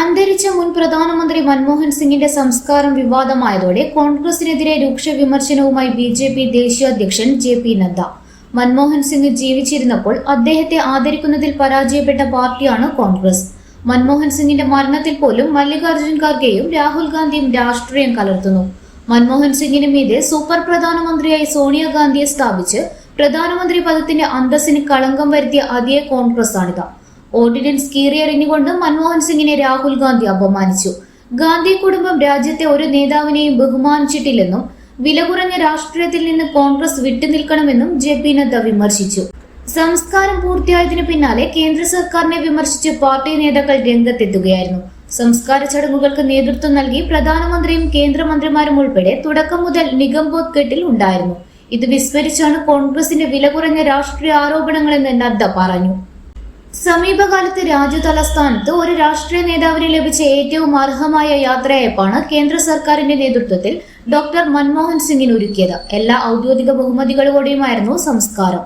അന്തരിച്ച മുൻ പ്രധാനമന്ത്രി മൻമോഹൻ സിംഗിന്റെ സംസ്കാരം വിവാദമായതോടെ കോൺഗ്രസിനെതിരെ രൂക്ഷ വിമർശനവുമായി ബി ജെ പി ദേശീയ അധ്യക്ഷൻ ജെ പി നദ്ദ. മൻമോഹൻ സിംഗ് ജീവിച്ചിരുന്നപ്പോൾ അദ്ദേഹത്തെ ആദരിക്കുന്നതിൽ പരാജയപ്പെട്ട പാർട്ടിയാണ് കോൺഗ്രസ്. മൻമോഹൻ സിംഗിന്റെ മരണത്തിൽ പോലും മല്ലികാർജുൻ ഖാർഗെയും രാഹുൽ ഗാന്ധിയും രാഷ്ട്രീയം കലർത്തുന്നു. മൻമോഹൻ സിംഗിന് മീതെ സൂപ്പർ പ്രധാനമന്ത്രിയായി സോണിയാഗാന്ധിയെ സ്ഥാപിച്ച് പ്രധാനമന്ത്രി പദത്തിന്റെ അന്തസ്സിന് കളങ്കം വരുത്തിയ അതേ കോൺഗ്രസ് ആണിത് ഓർഡിനൻസ് കീറിയെറിഞ്ഞുകൊണ്ട് മൻമോഹൻ സിംഗിനെ രാഹുൽ ഗാന്ധി അപമാനിച്ചു. ഗാന്ധി കുടുംബം രാജ്യത്തെ ഒരു നേതാവിനെയും ബഹുമാനിച്ചിട്ടില്ലെന്നും വില കുറഞ്ഞ രാഷ്ട്രീയത്തിൽ നിന്ന് കോൺഗ്രസ് വിട്ടുനിൽക്കണമെന്നും ജെ പി നദ്ദ വിമർശിച്ചു. സംസ്കാരം പൂർത്തിയായതിനു പിന്നാലെ കേന്ദ്ര സർക്കാരിനെ വിമർശിച്ച് പാർട്ടി നേതാക്കൾ രംഗത്തെത്തുകയായിരുന്നു. സംസ്കാര ചടങ്ങുകൾക്ക് നേതൃത്വം നൽകി പ്രധാനമന്ത്രിയും കേന്ദ്രമന്ത്രിമാരും ഉൾപ്പെടെ തുടക്കം മുതൽ നിഗംബോധ് കെട്ടിൽ ഉണ്ടായിരുന്നു. ഇത് വിസ്മരിച്ചാണ് കോൺഗ്രസിന്റെ വില കുറഞ്ഞ രാഷ്ട്രീയ ആരോപണങ്ങളെന്ന് നദ്ദ പറഞ്ഞു. സമീപകാലത്ത് രാജ്യ തലസ്ഥാനത്ത് ഒരു രാഷ്ട്രീയ നേതാവിന് ലഭിച്ച ഏറ്റവും അർഹമായ യാത്രയപ്പാണ് കേന്ദ്ര സർക്കാരിന്റെ നേതൃത്വത്തിൽ ഡോക്ടർ മൻമോഹൻ സിംഗിന് ഒരുക്കിയത്. എല്ലാ ഔദ്യോഗിക ബഹുമതികളോടെയുമായിരുന്നു സംസ്കാരം.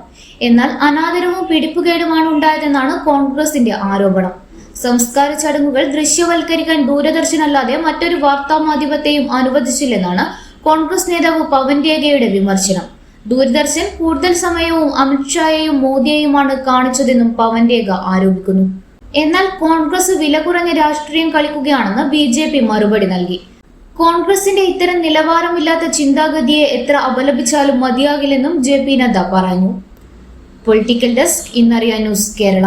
എന്നാൽ അനാദരവും പിടിപ്പുകേടുമാണ് ഉണ്ടായതെന്നാണ് കോൺഗ്രസിന്റെ ആരോപണം. സംസ്കാര ചടങ്ങുകൾ ദൃശ്യവൽക്കരിക്കാൻ ദൂരദർശൻ അല്ലാതെ മറ്റൊരു വാർത്താമാധ്യമത്തെയും അനുവദിച്ചില്ലെന്നാണ് കോൺഗ്രസ് നേതാവ് പവൻ രേഖയുടെ വിമർശനം. ദൂരദർശൻ കൂടുതൽ സമയവും അമിത്ഷായെയും മോദിയെയുമാണ് കാണിച്ചതെന്നും പവൻ രേഖ ആരോപിക്കുന്നു. എന്നാൽ കോൺഗ്രസ് വില കുറഞ്ഞ രാഷ്ട്രീയം കളിക്കുകയാണെന്ന് ബി ജെ പി മറുപടി നൽകി. കോൺഗ്രസിന്റെ ഇത്തരം നിലവാരമില്ലാത്ത ചിന്താഗതിയെ എത്ര അപലപിച്ചാലും മതിയാകില്ലെന്നും ജെ പി നദ്ദ പറഞ്ഞു. പൊളിറ്റിക്കൽ ഡെസ്ക് ഇന്നറിയ ന്യൂസ് കേരള.